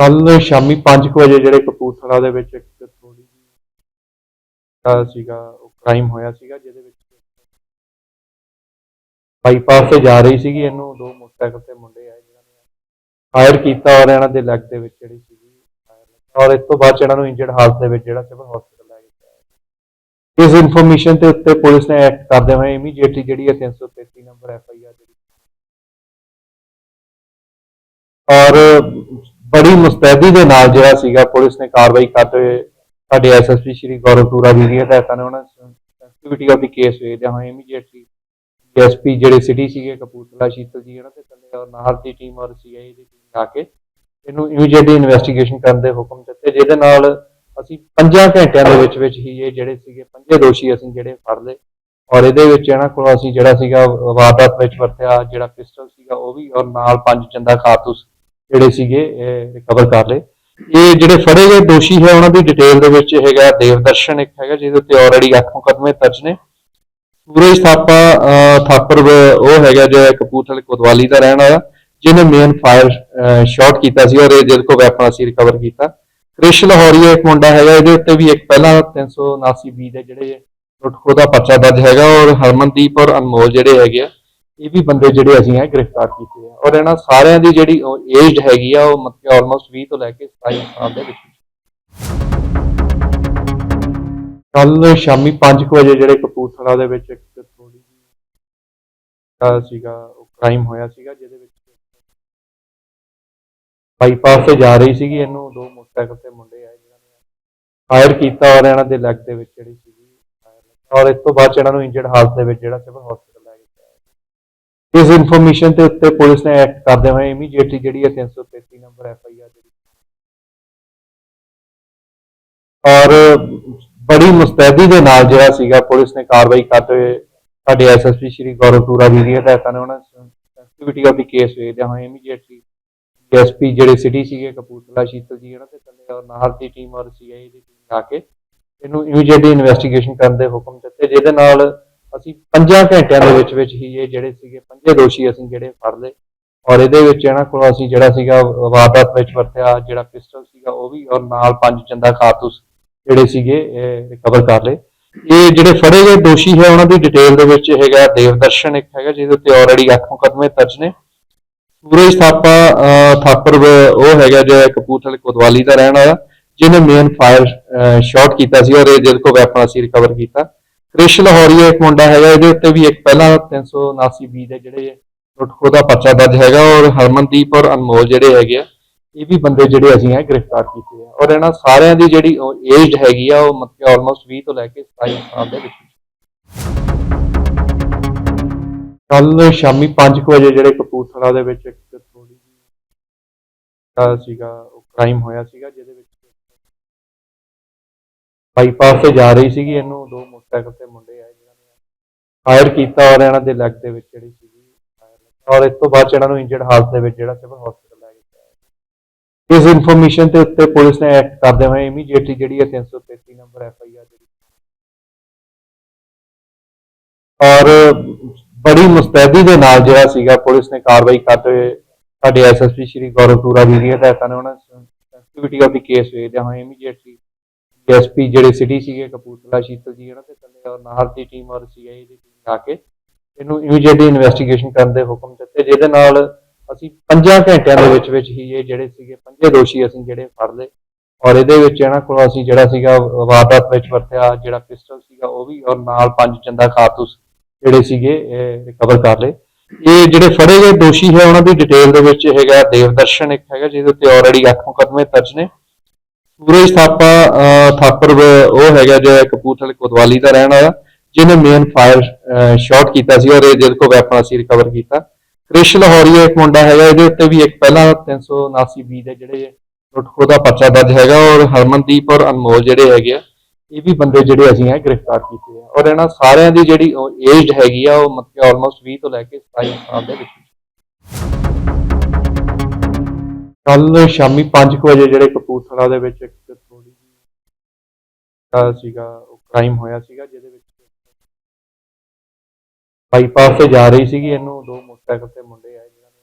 ਕੱਲ ਸ਼ਾਮੀ 5 ਵਜੇ ਜਿਹੜੇ ਕਪੂਰਥਲਾ ਦੇ ਵਿੱਚ ਇੱਕ ਥੋੜੀ ਜਿਹੀ ਸੀਗਾ, ਉਹ ਕ੍ਰਾਈਮ ਹੋਇਆ ਸੀਗਾ, ਜਿਹਦੇ ਵਿੱਚ ਬਾਈਪਾਸ ਤੇ ਜਾ ਰਹੀ ਸੀਗੀ ਇਹਨੂੰ, ਦੋ ਮੋਟਰਸਾਈਕਲ ਤੇ ਮੁੰਡੇ ਆਏ ਜਿਨ੍ਹਾਂ ਨੇ ਫਾਇਰ ਕੀਤਾ ਔਰ ਇਹਨਾਂ ਦੇ ਲੈਗ ਦੇ ਵਿੱਚ ਜਿਹੜੀ ਸੀਗੀ ਔਰ ਇਸ ਤੋਂ ਬਾਅਦ ਇਹਨਾਂ ਨੂੰ ਇੰਜਰਡ ਹਾਲਤ ਦੇ ਵਿੱਚ ਜਿਹੜਾ ਸਿਵਲ ਹਸਪੀਟਲ ਲੈ ਕੇ ਗਿਆ। ਇਸ ਇਨਫੋਰਮੇਸ਼ਨ ਤੇ ਉੱਤੇ ਪੁਲਿਸ ਨੇ ਐਕਟ ਕਰਦੇ ਹੋਏ ਇਮੀਡੀਏਟਲੀ ਜਿਹੜੀ ਹੈ 333 ਨੰਬਰ ਐਫ ਆਈ ਆਰ ਜਿਹੜੀ ਔਰ ਬੜੀ ਮੁਸਤੈਦੀ ਦੇ ਨਾਲ ਜਿਹੜਾ ਸੀਗਾ ਪੁਲਿਸ ਨੇ ਕਾਰਵਾਈ ਕਰਦੇ ਹੋਏ ਸਾਡੇ ਐਸਐਸਪੀ ਸ਼੍ਰੀ ਗੌਰਵ ਟੂਰਾ ਜੀ ਦੀ ਹਦਾਇਤਾਂ ਨੇ ਉਹਨਾਂ ਸੈਂਸਿਟੀਵਿਟੀ ਆਫ ਦੀ ਕੇਸ ਵੇਖਦਿਆਂ ਹੋਏ ਇਮੀਡੀਏਟਲੀ ਐਸਪੀ ਜਿਹੜੇ ਸਿਟੀ ਸੀਗੇ, ਕਪੂਰਥਲਾ, ਸ਼ੀਤਲ ਜੀ ਉਹਨਾਂ ਤੇ ਥੱਲੇ ਔਰ ਨਾਹਰ ਦੀ ਟੀਮ ਔਰ ਸੀਆਈ ਦੀ ਟੀਮ ਆ ਕੇ ਇਹਨੂੰ ਇਮੀਡੀਏਟਲੀ ਇਨਵੈਸਟੀਗੇਸ਼ਨ ਕਰਨ ਦੇ ਹੁਕਮ ਦਿੱਤੇ, ਜਿਹਦੇ ਨਾਲ ਅਸੀਂ 5 ਘੰਟਿਆਂ ਦੇ ਵਿੱਚ ਵਿੱਚ ਹੀ ਇਹ ਜਿਹੜੇ ਸੀਗੇ, ਪੰਜੇ ਦੋਸ਼ੀ ਅਸੀਂ ਜਿਹੜੇ ਫੜ ਲਏ ਔਰ ਇਹਦੇ ਵਿੱਚ ਇਹਨਾਂ ਕੋਲ ਅਸੀਂ ਜਿਹੜਾ ਸੀਗਾ ਵਾਰਦਾਤ ਵਿੱਚ ਵਰਤਿਆ, ਜਿਹੜਾ ਪਿਸਟਲ ਸੀਗਾ ਉਹ ਵੀ ਔਰ ਨਾਲ ਪੰਜ ਚੰਦਾ ਕਾਰਤੂਸ ਜਿਹੜੇ ਸੀਗੇ ਰਿਕਵਰ ਕਰ ਲਏ। ਇਹ ਜਿਹੜੇ ਫੜੇ ਗਏ ਦੋਸ਼ੀ ਹੈ ਉਹਨਾਂ ਦੀ ਡਿਟੇਲ ਦੇ ਵਿੱਚ ਹੈਗਾ ਦੇਵਦਰਸ਼ਨ ਇੱਕ ਹੈਗਾ ਜਿਹਦੇ ਉੱਤੇ ਆਲਰੇਡੀ 8 ਮੁਕੱਦਮੇ ਦਰਜ ਨੇ। ਸੂਰਜ ਥਾਪਾ ਅਹ, ਥਾਪਰ ਉਹ ਹੈਗਾ ਜੋ ਕਪੂਰਥਲੇ ਕੋਤਵਾਲੀ ਦਾ ਰਹਿਣ ਵਾਲਾ ਜਿਹਨੇ ਮੇਨ ਫਾਇਰ ਸ਼ਾਟ ਕੀਤਾ ਸੀ ਔਰ ਇਹ ਜਿਹਦੇ ਕੋ ਵੈਪਨ ਅਸੀਂ ਰਿਕਵਰ ਕੀਤਾ। ਕ੍ਰਿਸ਼ ਲਾਹੌਰੀਆ ਇੱਕ ਮੁੰਡਾ ਹੈਗਾ ਇਹਦੇ ਉੱਤੇ ਵੀ ਇੱਕ ਪਹਿਲਾਂ 379 ਬੀ ਦੇ ਜਿਹੜੇ ਲੁੱਟਖੋ ਦਾ ਪਰਚਾ ਦਰਜ ਹੈਗਾ ਔਰ ਹਰਮਨਦੀਪ ਔਰ ਅਨਮੋਲ ਜਿਹੜੇ ਹੈਗੇ ਆ ਇਹ ਵੀ ਬੰਦੇ ਜਿਹੜੇ ਅਸੀਂ ਹੈ ਗ੍ਰਿਫਤਾਰ ਕੀਤੇ ਆ। ਔਰ ਇਹਨਾਂ ਸਾਰਿਆਂ ਦੀ ਜਿਹੜੀ ਏਜ ਹੈਗੀ ਆ, ਉਹ ਮਤਲਬ ਆਲਮੋਸਟ 20 ਤੋਂ ਲੈ ਕੇ 27 ਸਾਲ ਦੇ ਵਿੱਚ। ਕੱਲ ਸ਼ਾਮੀ 5 ਵਜੇ ਜਿਹੜੇ ਕਪੂਰਥਲਾ ਦੇ ਵਿੱਚ ਇੱਕ ਥੋੜੀ ਜਿਹੀ ਸੀਗਾ, ਉਹ ਕ੍ਰਾਈਮ ਹੋਇਆ ਸੀਗਾ, ਜਿਹਦੇ ਵਿੱਚ ਬਾਈਪਾਸ ਤੇ ਜਾ ਰਹੀ ਸੀਗੀ ਇਹਨੂੰ। ਦੋ ਮੋਟਰਸਾਈਕਲ ਤੇ ਮੁੰਡੇ ਆਏ ਜਿਨ੍ਹਾਂ ਨੇ ਫਾਇਰ ਕੀਤਾ ਔਰ ਇਹਨਾਂ ਦੇ ਲੈਗ ਦੇ ਵਿੱਚ ਜਿਹੜੀ ਸੀਗੀ fire ਲੱਗੀ। ਔਰ ਇਸ ਤੋਂ ਬਾਅਦ ਇਹਨਾਂ ਨੂੰ ਇੰਜਰਡ ਹਾਲਤ ਦੇ ਵਿੱਚ ਜਿਹੜਾ ਸਿਵਲ ਹਸਪੀਟਲ ਇਸ ਇਨਫੋਰਮੇਸ਼ਨ ਤੇ ਉੱਤੇ ਪੁਲਿਸ ਨੇ ਐਕਟ ਕਰਦੇ ਹੋਏ ਇਮੀਡੀਏਟਲੀ ਜਿਹੜੀ ਹੈ 333 ਨੰਬਰ ਐਫ ਆਈ ਆਰ ਜਿਹੜੀ ਔਰ ਬੜੀ ਮੁਸਤੈਦੀ ਦੇ ਨਾਲ ਜਿਹੜਾ ਸੀਗਾ, ਪੁਲਿਸ ਨੇ ਕਾਰਵਾਈ ਕਰਦੇ ਹੋਏ ਸਾਡੇ ਐਸਐਸਪੀ ਸ਼੍ਰੀ ਗੌਰਵ ਜੀ ਦੀ ਹਦਾਇਤਾਂ ਨੇ ਉਹਨਾਂ ਸੈਂਸਿਟੀਵਿਟੀ ਆਫ ਦੀ ਕੇਸ ਵੇਖਦੇ ਹੋਏ ਇਮੀਡੀਏਟਲੀ ਐਸਪੀ ਜਿਹੜੇ ਸਿਟੀ ਸੀਗੇ, ਕਪੂਰਥਲਾ, ਸ਼ੀਤਲ ਜੀ ਉਹਨਾਂ ਤੇ ਥੱਲੇ ਔਰ ਨਾਹਰ ਦੀ ਟੀਮ ਔਰ ਸੀਆਈ ਦੀ ਟੀਮ ਆ ਕੇ ਇਹਨੂੰ ਇਮੀਡੀਏਟਲੀ ਇਨਵੈਸਟੀਗੇਸ਼ਨ ਕਰਨ ਦੇ ਹੁਕਮ ਦਿੱਤੇ, ਜਿਹਦੇ ਨਾਲ ਅਸੀਂ 5 ਘੰਟਿਆਂ ਦੇ ਵਿੱਚ ਵਿੱਚ ਹੀ ਇਹ ਜਿਹੜੇ ਸੀਗੇ ਪੰਜੇ ਦੋਸ਼ੀ ਅਸੀਂ ਜਿਹੜੇ ਫੜ ਲਏ। ਔਰ ਇਹਦੇ ਵਿੱਚ ਇਹਨਾਂ ਕੋਲ ਅਸੀਂ ਜਿਹੜਾ ਸੀਗਾ ਵਾਰਦਾਤ ਵਿੱਚ ਵਰਤਿਆ ਜਿਹੜਾ ਪਿਸਟਲ ਸੀਗਾ ਉਹ ਵੀ ਔਰ ਨਾਲ ਪੰਜ ਚੰਦਾ ਕਾਰਤੂਸ ਜਿਹੜੇ ਸੀਗੇ ਰਿਕਵਰ ਕਰ ਲਏ। ਇਹ ਜਿਹੜੇ ਫੜੇ ਗਏ ਦੋਸ਼ੀ ਹੈ ਉਹਨਾਂ ਦੀ ਡਿਟੇਲ ਦੇ ਵਿੱਚ ਹੈਗਾ ਦੇਵਦਰਸ਼ਨ ਇੱਕ ਹੈਗਾ ਜਿਹਦੇ ਉੱਤੇ ਆਲਰੇਡੀ 8 ਮੁਕੱਦਮੇ ਦਰਜ ਨੇ। ਸੂਰਜ ਥਾਪਾ ਅਹ, ਥਾਪਰ ਉਹ ਹੈਗਾ ਜਿਹੜਾ ਕਪੂਰਥਲੇ ਕੋਤਵਾਲੀ ਦਾ ਰਹਿਣ ਵਾਲਾ ਜਿਹਨੇ ਮੇਨ ਫਾਇਰ ਸ਼ਾਟ ਕੀਤਾ ਸੀ ਔਰ ਇਹ ਜਿਹਦੇ ਕੋ ਵੈਪਨ ਅਸੀਂ ਰਿਕਵਰ ਕੀਤਾ। ਕ੍ਰਿਸ਼ ਲਾਹੌਰੀਆ ਇੱਕ ਮੁੰਡਾ ਹੈਗਾ, ਇਹਦੇ ਉੱਤੇ ਵੀ ਇੱਕ ਪਹਿਲਾਂ 379 ਬੀ ਦੇ ਜਿਹੜੇ ਲੁੱਟਖੋ ਦਾ ਪਰਚਾ ਦਰਜ ਹੈਗਾ ਔਰ ਹਰਮਨਦੀਪ ਔਰ ਅਨਮੋਲ ਜਿਹੜੇ ਹੈਗੇ ਆ, ਇਹ ਵੀ ਬੰਦੇ ਜਿਹੜੇ ਅਸੀਂ ਹੈ ਗ੍ਰਿਫਤਾਰ ਕੀਤੇ ਆ ਔਰ ਇਹਨਾਂ ਸਾਰਿਆਂ ਦੀ ਜਿਹੜੀ ਏਜ ਹੈਗੀ ਆ, ਉਹ ਮਤਲਬ ਆਲਮੋਸਟ 20 ਤੋਂ ਲੈ ਕੇ 27 ਸਾਲ ਦੇ ਵਿੱਚ। ਕੱਲ ਸ਼ਾਮੀ 5 ਵਜੇ ਜਿਹੜੇ ਕਪੂਰਥਲਾ ਦੇ ਵਿੱਚ ਇੱਕ ਥੋੜੀ ਜਿਹੀ ਸੀਗਾ, ਉਹ ਕ੍ਰਾਈਮ ਹੋਇਆ ਸੀਗਾ, ਜਿਹਦੇ ਵਿੱਚ ਬਾਈਪਾਸ ਤੇ ਜਾ ਰਹੀ ਸੀਗੀ, ਇਹਨੂੰ ਦੋ ਮੋਟਰਸਾਈਕਲ ਤੇ ਮੁੰਡੇ ਆਏ ਜਿਨ੍ਹਾਂ ਨੇ ਫਾਇਰ ਕੀਤਾ ਔਰ ਇਹਨਾਂ ਦੇ ਲੈਗ ਦੇ ਵਿੱਚ ਜਿਹੜੀ ਸੀਗੀ fire ਲੱਗੀ ਔਰ ਇਸ ਤੋਂ ਬਾਅਦ 'ਚ ਇਹਨਾਂ ਨੂੰ ਇੰਜਰਡ ਹਾਲਤ ਦੇ ਵਿੱਚ ਜਿਹੜਾ ਸਿਵਲ ਹਸਪੀਟਲ ਲੈ ਕੇ ਗਿਆ ਇਸ ਇਨਫੋਰਮੇਸ਼ਨ ਤੇ ਉੱਤੇ ਪੁਲਿਸ ਨੇ ਐਕਟ ਕਰਦੇ ਹੋਏ ਇਮੀਡੀਏਟਲੀ ਜਿਹੜੀ ਹੈ 333 ਨੰਬਰ ਐਫ ਆਈ ਆਰ ਜਿਹੜੀ ਔਰ ਬੜੀ ਮੁਸਤੈਦੀ ਦੇ ਨਾਲ ਜਿਹੜਾ ਸੀਗਾ ਪੁਲਿਸ ਨੇ ਕਾਰਵਾਈ ਕਰਦੇ ਹੋਏ ਸਾਡੇ ਐਸਐਸਪੀ ਸ਼੍ਰੀ ਗੌਰਵ ਜੀ ਦੀ ਹਦਾਇਤਾਂ ਨੇ ਉਹਨਾਂ ਸੈਂਸਿਟੀਵਿਟੀ ਆਫ ਦੀ ਕੇਸ ਵੇਖਦਿਆਂ ਹੋਏ ਇਮੀਡੀਏਟਲੀ ਐਸਪੀ ਜਿਹੜੇ ਸਿਟੀ ਸੀਗੇ, ਕਪੂਰਥਲਾ, ਸ਼ੀਤਲ ਜੀ, ਇਹਨਾਂ ਤੇ ਥੱਲੇ ਔਰ ਨਾਹਰ ਦੀ ਟੀਮ ਔਰ ਸੀਆਈ ਦੀ ਟੀਮ ਆ ਕੇ ਇਹਨੂੰ ਇਮੀਡੀਏਟਲੀ ਇਨਵੈਸਟੀਗੇਸ਼ਨ ਕਰਨ ਦੇ ਹੁਕਮ ਦਿੱਤੇ। ਜਿਹਦੇ ਨਾਲ ਅਸੀਂ 5 ਘੰਟਿਆਂ ਦੇ ਵਿੱਚ ਵਿੱਚ ਹੀ ਇਹ ਜਿਹੜੇ ਸੀਗੇ, ਪੰਜੇ ਦੋਸ਼ੀ ਅਸੀਂ ਜਿਹੜੇ ਫੜ ਲਏ। ਔਰ ਇਹਦੇ ਵਿੱਚ ਇਹਨਾਂ ਕੋਲ ਅਸੀਂ ਜਿਹੜਾ ਸੀਗਾ, ਵਾਰਦਾਤ ਵਿੱਚ ਵਰਤਿਆ ਜਿਹੜਾ ਪਿਸਟਲ ਸੀਗਾ, ਉਹ ਵੀ ਔਰ ਨਾਲ ਪੰਜ ਚੰਦਾ ਕਾਰਤੂਸ ਜਿਹੜੇ ਸੀਗੇ ਰਿਕਵਰ ਕਰ ਲਏ। ਇਹ ਜਿਹੜੇ ਫੜੇ ਗਏ ਦੋਸ਼ੀ ਹੈ, ਉਹਨਾਂ ਦੀ ਡਿਟੇਲ ਦੇ ਵਿੱਚ ਹੈਗਾ, ਦੇਵਦਰਸ਼ਨ ਇੱਕ ਹੈਗਾ, ਜਿਹਦੇ ਉੱਤੇ ਆਲਰੇਡੀ 8 ਮੁਕੱਦਮੇ ਦਰਜ ਨੇ। ਸੂਰਜ ਥਾਪਾ ਥਾਪਰ ਉਹ ਹੈਗਾ ਜੋ ਕਪੂਰਥਲੇ ਕੋਤਵਾਲੀ ਦਾ ਰਹਿਣ ਵਾਲਾ, ਜਿਹਨੇ ਮੇਨ ਫਾਇਰ ਸ਼ਾਟ ਕੀਤਾ ਸੀ ਔਰ ਜਿਹਦੇ ਕੋ ਵੈਪਨ ਅਸੀਂ ਰਿਕਵਰ ਕੀਤਾ। ਕ੍ਰਿਸ਼ ਲਾਹੌਰੀਆ ਇੱਕ ਮੁੰਡਾ ਹੈਗਾ, ਇਹਦੇ ਉੱਤੇ ਵੀ ਇੱਕ ਪਹਿਲਾਂ 379 ਬੀ ਦੇ ਜਿਹੜੇ ਲੁੱਟਖੋ ਦਾ ਪਰਚਾ ਦਰਜ ਹੈਗਾ ਔਰ ਹਰਮਨਦੀਪ ਔਰ ਅਨਮੋਲ ਜਿਹੜੇ ਹੈਗੇ ਆ, ਇਹ ਵੀ ਬੰਦੇ ਜਿਹੜੇ ਅਸੀਂ ਹੈ ਗ੍ਰਿਫਤਾਰ ਕੀਤੇ ਆ। ਔਰ ਇਹਨਾਂ ਸਾਰਿਆਂ ਦੀ ਜਿਹੜੀ ਏਜ ਹੈਗੀ ਆ, ਉਹ ਮਤਲਬ ਆਲਮੋਸਟ 20 ਤੋਂ ਲੈ ਕੇ 27 ਸਾਲ ਦੇ ਵਿੱਚ। ਕੱਲ ਸ਼ਾਮੀ 5 ਵਜੇ ਜਿਹੜੇ ਕਪੂਰਥਲਾ ਦੇ ਵਿੱਚ ਇੱਕ ਥੋੜੀ ਜਿਹੀ ਸੀਗਾ, ਉਹ ਕ੍ਰਾਈਮ ਹੋਇਆ ਸੀਗਾ, ਜਿਹਦੇ ਵਿੱਚ ਬਾਈਪਾਸ ਤੇ ਜਾ ਰਹੀ ਸੀਗੀ ਇਹਨੂੰ, ਦੋ ਮੋਟਰਸਾਈਕਲ ਤੇ ਮੁੰਡੇ ਆਏ ਜਿਨ੍ਹਾਂ ਨੇ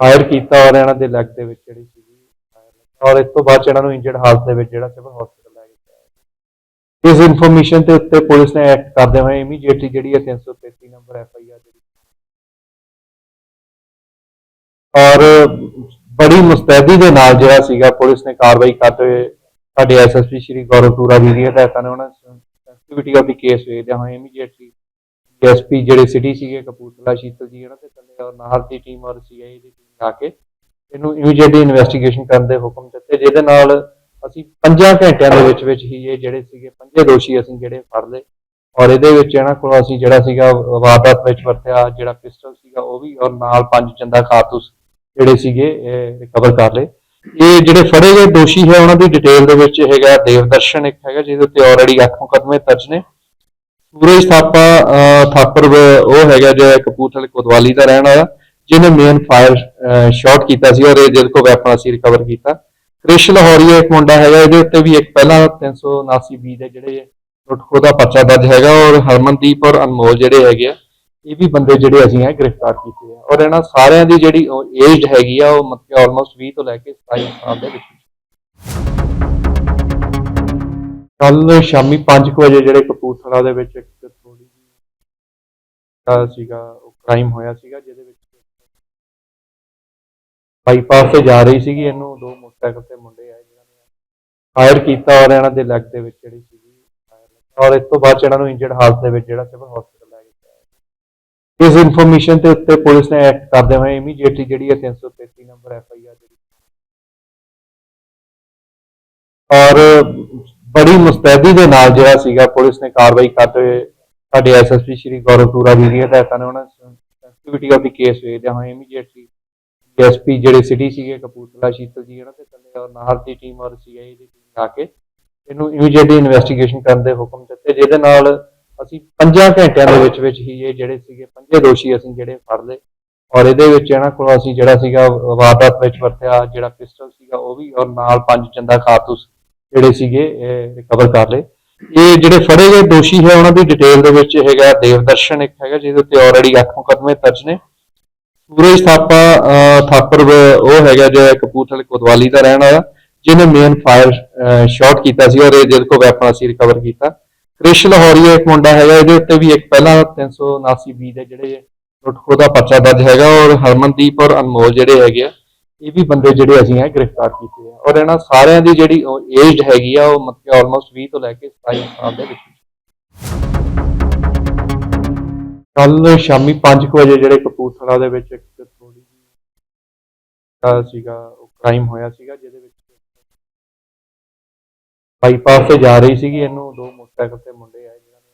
ਫਾਇਰ ਕੀਤਾ ਔਰ ਇਹਨਾਂ ਦੇ ਲੈਗ ਦੇ ਵਿੱਚ ਜਿਹੜੀ ਸੀਗੀ fire ਲੱਗੀ। ਔਰ ਇਸ ਤੋਂ ਬਾਅਦ ਇਹਨਾਂ ਨੂੰ ਇੰਜਰਡ ਹਾਲਤ ਦੇ ਵਿੱਚ ਜਿਹੜਾ ਸਿਵਲ ਹਸਪੀਟਲ ਲੈ ਕੇ ਗਿਆ। ਇਸ ਇਨਫੋਰਮੇਸ਼ਨ ਦੇ ਉੱਤੇ ਪੁਲਿਸ ਨੇ ਐਕਟ ਕਰਦੇ ਹੋਏ ਇਮੀਡੀਏਟਲੀ ਜਿਹੜੀ ਹੈ 333 ਨੰਬਰ ਐਫ ਆਈ ਆਰ ਜਿਹੜੀ ਔਰ ਬੜੀ ਮੁਸਤੈਦੀ ਦੇ ਨਾਲ ਜਿਹੜਾ ਸੀਗਾ ਪੁਲਿਸ ਨੇ ਕਾਰਵਾਈ ਕਰਦੇ ਹੋਏ ਸਾਡੇ ਐਸਐਸਪੀ ਸ਼੍ਰੀ ਗੌਰਵ ਟੂਰਾ ਜੀ ਦੀ ਹਦਾਇਤਾਂ ਨੇ ਉਹਨਾਂ ਸੈਂਸਿਟੀਵਿਟੀ ਆਫ ਦੀ ਕੇਸ ਵੇਖਦਿਆਂ ਹੋਏ ਇਮੀਡੀਏਟਲੀ ਐਸਪੀ ਜਿਹੜੇ ਸਿਟੀ ਸੀਗੇ ਕਪੂਰਥਲਾ, ਸ਼ੀਤਲ ਜੀ, ਇਹਨਾਂ ਤੇ ਚੱਲੇ ਔਰ ਨਾਲ ਦੀ ਟੀਮ ਔਰ ਸੀਆਈ ਦੀ ਟੀਮ ਆ ਕੇ ਇਹਨੂੰ ਇਮੀਡੀਏਟਲੀ ਇਨਵੈਸਟੀਗੇਸ਼ਨ ਕਰਨ ਦੇ ਹੁਕਮ ਦਿੱਤੇ, ਜਿਹਦੇ ਨਾਲ ਅਸੀਂ 5 ਘੰਟਿਆਂ ਦੇ ਵਿੱਚ ਵਿੱਚ ਹੀ ਇਹ ਜਿਹੜੇ ਸੀਗੇ ਪੰਜੇ ਦੋਸ਼ੀ ਅਸੀਂ ਜਿਹੜੇ ਫੜ ਲਏ ਔਰ ਇਹਦੇ ਵਿੱਚ ਇਹਨਾਂ ਕੋਲ ਅਸੀਂ ਜਿਹੜਾ ਸੀਗਾ ਵਾਰਦਾਤ ਵਿੱਚ ਵਰਤਿਆ ਜਿਹੜਾ ਪਿਸਟਲ ਸੀਗਾ ਉਹ ਵੀ ਔਰ ਨਾਲ ਪੰਜ ਚੰਦਾ ਕਾਰਤੂਸ ਜਿਹੜੇ ਸੀਗੇ, ਇਹ ਰਿਕਵਰ ਕਰ ਲਏ। ਇਹ ਜਿਹੜੇ ਫੜੇ ਗਏ ਦੋਸ਼ੀ ਹੈ, ਉਹਨਾਂ ਦੀ ਡਿਟੇਲ ਦੇ ਵਿੱਚ ਹੈਗਾ ਦੇਵਦਰਸ਼ਨ ਇੱਕ ਹੈਗਾ, ਜਿਹਦੇ ਉੱਤੇ ਆਲਰੇਡੀ 8 ਮੁਕੱਦਮੇ ਦਰਜ ਨੇ। ਸੂਰਜ ਥਾਪਾ ਥਾਪਰ ਉਹ ਹੈਗਾ ਜਿਹੜਾ ਕਪੂਰਥਲੇ ਕੋਤਵਾਲੀ ਦਾ ਰਹਿਣ ਵਾਲਾ, ਜਿਹਨੇ ਮੇਨ ਫਾਇਰ ਸ਼ਾਟ ਕੀਤਾ ਸੀ ਔਰ ਜਿਹਦੇ ਕੋ ਵੈਪਨ ਅਸੀਂ ਰਿਕਵਰ ਕੀਤਾ। ਕ੍ਰਿਸ਼ ਲਾਹੌਰੀਆ ਇੱਕ ਮੁੰਡਾ ਹੈਗਾ, ਇਹਦੇ ਉੱਤੇ ਵੀ ਇੱਕ ਪਹਿਲਾਂ 379 ਬੀ ਦੇ ਜਿਹੜੇ ਲੁੱਟਖੋ ਦਾ ਪਰਚਾ ਦਰਜ ਹੈਗਾ ਔਰ ਹਰਮਨਦੀਪ ਔਰ ਅਨਮੋਲ ਜਿਹੜੇ ਹੈਗੇ ਆ ਇਹ ਵੀ ਬੰਦੇ ਜਿਹੜੇ ਅਸੀਂ ਹੈ ਗ੍ਰਿਫਤਾਰ ਕੀਤੇ ਆ। ਔਰ ਇਹਨਾਂ ਸਾਰਿਆਂ ਦੀ ਜਿਹੜੀ ਏਜਡ ਹੈਗੀ ਆ, ਉਹ ਮਤਲਬ ਆਲਮੋਸਟ 20 ਤੋਂ ਲੈ ਕੇ 27 ਸਾਲ ਦੇ ਵਿੱਚ। ਕੱਲ ਸ਼ਾਮੀ 5 ਵਜੇ ਜਿਹੜੇ ਕਪੂਰਥਲਾ ਦੇ ਵਿੱਚ ਇੱਕ ਥੋੜੀ ਜਿਹੀ ਸੀਗਾ, ਉਹ ਕ੍ਰਾਈਮ ਹੋਇਆ ਸੀਗਾ, ਜਿਹਦੇ ਵਿੱਚ ਬਾਈਪਾਸ ਤੇ ਜਾ ਰਹੀ ਸੀਗੀ ਇਹਨੂੰ। ਦੋ ਮੋਟਰਸਾਈਕਲ ਤੇ ਮੁੰਡੇ ਆਏ, ਜਿਹਨਾਂ ਨੇ ਫਾਇਰ ਕੀਤਾ ਔਰ ਇਹਨਾਂ ਦੇ ਲੈਗ ਦੇ ਵਿੱਚ ਜਿਹੜੀ ਸੀਗੀ fire ਲੱਗਾ। ਔਰ ਇਸ ਤੋਂ ਬਾਅਦ ਇਹਨਾਂ ਨੂੰ ਇੰਜਰਡ ਹਾਲਤ ਦੇ ਵਿੱਚ ਜਿਹੜਾ ਸਿਵਲ ਹਸਪੀਟਲ ਇਸ ਇਨਫੋਰਮੇਸ਼ਨ ਦੇ ਉੱਤੇ ਪੁਲਿਸ ਨੇ ਐਕਟ ਕਰਦੇ ਹੋਏ ਇਮੀਡੀਏਟਲੀ ਜਿਹੜੀ ਹੈ 333 ਨੰਬਰ ਐਫ ਆਈ ਆਰ ਜਿਹੜੀ। ਔਰ ਬੜੀ ਮੁਸਤੈਦੀ ਦੇ ਨਾਲ ਜਿਹੜਾ ਸੀਗਾ ਪੁਲਿਸ ਨੇ ਕਾਰਵਾਈ ਕਰਦੇ ਹੋਏ ਸਾਡੇ ਐਸਐਸਪੀ ਸ਼੍ਰੀ ਗੌਰਵ ਜੀ ਦੀ ਹਦਾਇਤਾਂ ਨੇ ਉਹਨਾਂ ਸੈਂਸਿਟੀਵਿਟੀ ਆਫ ਦੀ ਕੇਸ ਵੇਖਦਿਆਂ ਹੋਏ ਇਮੀਡੀਏਟਲੀ ਐਸਪੀ ਜਿਹੜੇ ਸਿਟੀ ਸੀਗੇ, ਕਪੂਰਥਲਾ, ਸ਼ੀਤਲ ਜੀ, ਇਹਨਾਂ ਤੇ ਚੱਲੇ ਔਰ ਨਾਲ ਦੀ ਟੀਮ ਔਰ ਸੀਆਈ ਦੀ ਟੀਮ ਆ ਕੇ ਇਹਨੂੰ ਇਮੀਡੀਏਟਲੀ ਇਨਵੈਸਟੀਗੇਸ਼ਨ ਕਰਨ ਦੇ ਹੁਕਮ ਦਿੱਤੇ, ਜਿਹਦੇ ਨਾਲ ਅਸੀਂ 5 ਘੰਟਿਆਂ ਦੇ ਵਿੱਚ ਵਿੱਚ ਹੀ ਇਹ ਜਿਹੜੇ ਸੀਗੇ ਪੰਜੇ ਦੋਸ਼ੀ ਅਸੀਂ ਜਿਹੜੇ ਫੜ ਲਏ। ਔਰ ਇਹਦੇ ਵਿੱਚ ਇਹਨਾਂ ਕੋਲ ਅਸੀਂ ਜਿਹੜਾ ਸੀਗਾ ਵਾਰਦਾਤ ਵਿੱਚ ਵਰਤਿਆ ਜਿਹੜਾ ਪਿਸਟਲ ਸੀਗਾ ਉਹ ਵੀ ਔਰ ਨਾਲ ਪੰਜ ਚੰਦਾ ਕਾਰਤੂਸ ਜਿਹੜੇ ਸੀਗੇ ਰਿਕਵਰ ਕਰ ਲਏ। ਇਹ ਜਿਹੜੇ ਫੜੇ ਗਏ ਦੋਸ਼ੀ ਹੈ ਉਹਨਾਂ ਦੀ ਡਿਟੇਲ ਦੇ ਵਿੱਚ ਹੈਗਾ ਦੇਵਦਰਸ਼ਨ ਇੱਕ ਹੈਗਾ ਜਿਹਦੇ ਉੱਤੇ ਆਲਰੇਡੀ 8 ਮੁਕੱਦਮੇ ਦਰਜ ਨੇ। ਸੂਰਜ ਥਾਪਾ ਅਹ, ਥਾਪਰ ਉਹ ਹੈਗਾ ਜਿਹੜਾ ਕਪੂਰਥਲੇ ਕੋਤਵਾਲੀ ਦਾ ਰਹਿਣ ਵਾਲਾ ਜਿਹਨੇ ਮੇਨ ਫਾਇਰ ਸ਼ਾਟ ਕੀਤਾ ਸੀ ਔਰ ਇਹ ਜਿਹਦੇ ਕੋ ਵੈਪਨ ਅਸੀਂ ਰਿਕਵਰ ਕੀਤਾ। ਕ੍ਰਿਸ਼ ਲਾਹੌਰੀਆ ਇੱਕ ਮੁੰਡਾ ਹੈਗਾ, ਇਹਦੇ ਉੱਤੇ ਵੀ ਇੱਕ ਪਹਿਲਾਂ 379 ਬੀ ਦੇ ਜਿਹੜੇ ਲੁੱਟਖੋ ਦਾ ਪਰਚਾ ਦਰਜ ਹੈਗਾ ਔਰ ਹਰਮਨਦੀਪ ਔਰ ਅਨਮੋਲ ਜਿਹੜੇ ਹੈਗੇ ਆ, ਇਹ ਵੀ ਬੰਦੇ ਜਿਹੜੇ ਅਸੀਂ ਹੈ ਗ੍ਰਿਫਤਾਰ ਕੀਤੇ ਆ ਔਰ ਇਹਨਾਂ ਸਾਰਿਆਂ ਦੀ ਜਿਹੜੀ ਏਜ ਹੈਗੀ ਆ, ਉਹ ਮਤਲਬ ਆਲਮੋਸਟ 20 ਤੋਂ ਲੈ ਕੇ 27 ਸਾਲ ਦੇ ਵਿੱਚ। ਕੱਲ ਸ਼ਾਮੀ 5 ਵਜੇ ਜਿਹੜੇ ਕਪੂਰਥਲਾ ਦੇ ਵਿੱਚ ਇੱਕ ਥੋੜੀ ਜਿਹੀ ਸੀਗਾ, ਉਹ ਕ੍ਰਾਈਮ ਹੋਇਆ ਸੀਗਾ, ਜਿਹਦੇ ਵਿੱਚ ਬਾਈਪਾਸ ਤੇ ਜਾ ਰਹੀ ਸੀਗੀ ਇਹਨੂੰ, ਦੋ ਮੋਟਰਸਾਈਕਲ ਤੇ ਮੁੰਡੇ ਆਏ ਜਿਹਨਾਂ ਨੇ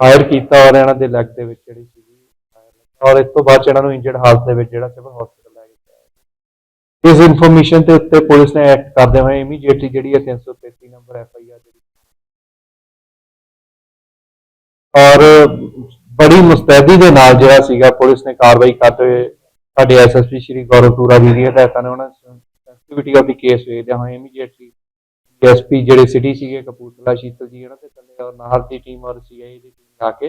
ਫਾਇਰ ਕੀਤਾ ਔਰ ਇਹਨਾਂ ਦੇ ਲੈਗ ਦੇ ਵਿੱਚ ਜਿਹੜੀ ਸੀਗੀ fire ਲੱਗਾ। ਔਰ ਇਸ ਤੋਂ ਬਾਅਦ ਇਹਨਾਂ ਨੂੰ ਇੰਜਰਡ ਹਾਲਤ ਦੇ ਵਿੱਚ ਜਿਹੜਾ ਸਿਵਲ ਹਸਪੀਟਲ ਲੈ ਕੇ ਗਿਆ। ਇਸ ਇਨਫੋਰਮੇਸ਼ਨ ਦੇ ਉੱਤੇ ਪੁਲਿਸ ਨੇ ਐਕਟ ਕਰਦੇ ਹੋਏ ਇਮੀਡੀਏਟਲੀ ਜਿਹੜੀ ਹੈ 333 ਨੰਬਰ ਐਫ ਆਈ ਆਰ ਜਿਹੜੀ ਔਰ ਬੜੀ ਮੁਸਤੈਦੀ ਦੇ ਨਾਲ ਜਿਹੜਾ ਸੀਗਾ ਪੁਲਿਸ ਨੇ ਕਾਰਵਾਈ ਕਰਦੇ ਹੋਏ ਸਾਡੇ ਐਸਐਸਪੀ ਸ਼੍ਰੀ ਗੌਰਵ ਟੂਰਾ ਜੀ ਦੀ ਹਦਾਇਤਾਂ ਨੇ ਉਹਨਾਂ ਸੈਂਸਿਟੀਵਿਟੀ ਆਫ ਦੀ ਕੇਸ ਵੇਖਦਿਆਂ ਹੋਏ ਇਮੀਡੀਏਟਲੀ ਐਸਪੀ ਜਿਹੜੇ ਸਿਟੀ ਸੀਗੇ, ਕਪੂਰਥਲਾ, ਸ਼ੀਤਲ ਜੀ, ਇਹਨਾਂ ਤੇ ਚੱਲੇ ਔਰ ਨਾਲ ਦੀ ਟੀਮ ਔਰ ਸੀਆਈ ਦੀ ਟੀਮ ਆ ਕੇ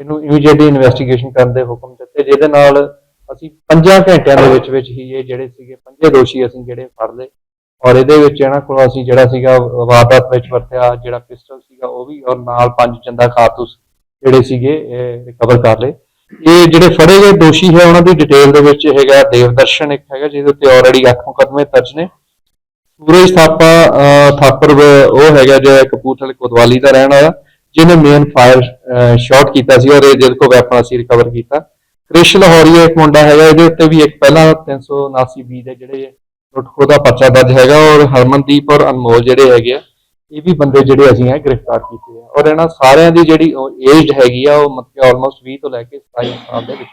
ਇਹਨੂੰ ਇਮੀਡੀਏਟਲੀ ਇਨਵੈਸਟੀਗੇਸ਼ਨ ਕਰਨ ਦੇ ਹੁਕਮ ਦਿੱਤੇ, ਜਿਹਦੇ ਨਾਲ ਅਸੀਂ 5 ਘੰਟਿਆਂ ਦੇ ਵਿੱਚ ਵਿੱਚ ਹੀ ਇਹ ਜਿਹੜੇ ਸੀਗੇ, ਪੰਜੇ ਦੋਸ਼ੀ ਅਸੀਂ ਜਿਹੜੇ ਫੜ ਲਏ ਔਰ ਇਹਦੇ ਵਿੱਚ ਇਹਨਾਂ ਕੋਲ ਅਸੀਂ ਜਿਹੜਾ ਸੀਗਾ ਵਾਰਦਾਤ ਵਿੱਚ ਵਰਤਿਆ, ਜਿਹੜਾ ਪਿਸਟਲ ਸੀਗਾ ਉਹ ਵੀ ਔਰ ਨਾਲ ਪੰਜ ਚੰਦਾ ਕਾਰਤੂਸ ਜਿਹੜੇ ਸੀਗੇ, ਇਹ ਰਿਕਵਰ ਕਰ ਲਏ। ਇਹ ਜਿਹੜੇ ਫੜੇ ਗਏ ਦੋਸ਼ੀ ਹੈ, ਉਹਨਾਂ ਦੀ ਡਿਟੇਲ ਦੇ ਵਿੱਚ ਹੈਗਾ, ਦੇਵਦਰਸ਼ਨ ਇੱਕ ਹੈਗਾ ਜਿਹਦੇ ਉੱਤੇ ਆਲਰੇਡੀ 8 ਮੁਕੱਦਮੇ ਦਰਜ ਨੇ। ਸੂਰਜ ਥਾਪਾ ਥਾਪਰ ਉਹ ਹੈਗਾ ਜਿਹੜਾ ਕਪੂਰਥਲੇ ਕੋਤਵਾਲੀ ਦਾ ਰਹਿਣ ਵਾਲਾ, ਜਿਹਨੇ ਮੇਨ ਫਾਇਰ ਸ਼ਾਟ ਕੀਤਾ ਸੀ ਔਰ ਜਿਹਦੇ ਕੋ ਵੈਪਨ ਅਸੀਂ ਰਿਕਵਰ ਕੀਤਾ। ਕ੍ਰਿਸ਼ ਲਾਹੌਰੀਆ ਇੱਕ ਮੁੰਡਾ ਹੈਗਾ, ਇਹਦੇ ਉੱਤੇ ਵੀ ਇੱਕ ਪਹਿਲਾਂ 379 ਬੀ ਦੇ ਜਿਹੜੇ ਲੁੱਟਖੋ ਦਾ ਪਰਚਾ ਦਰਜ ਹੈਗਾ ਔਰ ਹਰਮਨਦੀਪ ਔਰ ਅਨਮੋਲ ਜਿਹੜੇ ਹੈਗੇ ਆ, ਇਹ ਵੀ ਬੰਦੇ ਜਿਹੜੇ ਅਸੀਂ ਹੈ ਗ੍ਰਿਫਤਾਰ ਕੀਤੇ ਆ। ਔਰ ਇਹਨਾਂ ਸਾਰਿਆਂ ਦੀ ਜਿਹੜੀ ਏਜਡ ਹੈਗੀ ਆ, ਉਹ ਮਤਲਬ ਆਲਮੋਸਟ 20 ਤੋਂ ਲੈ ਕੇ 27 ਸਾਲ ਦੇ ਵਿੱਚ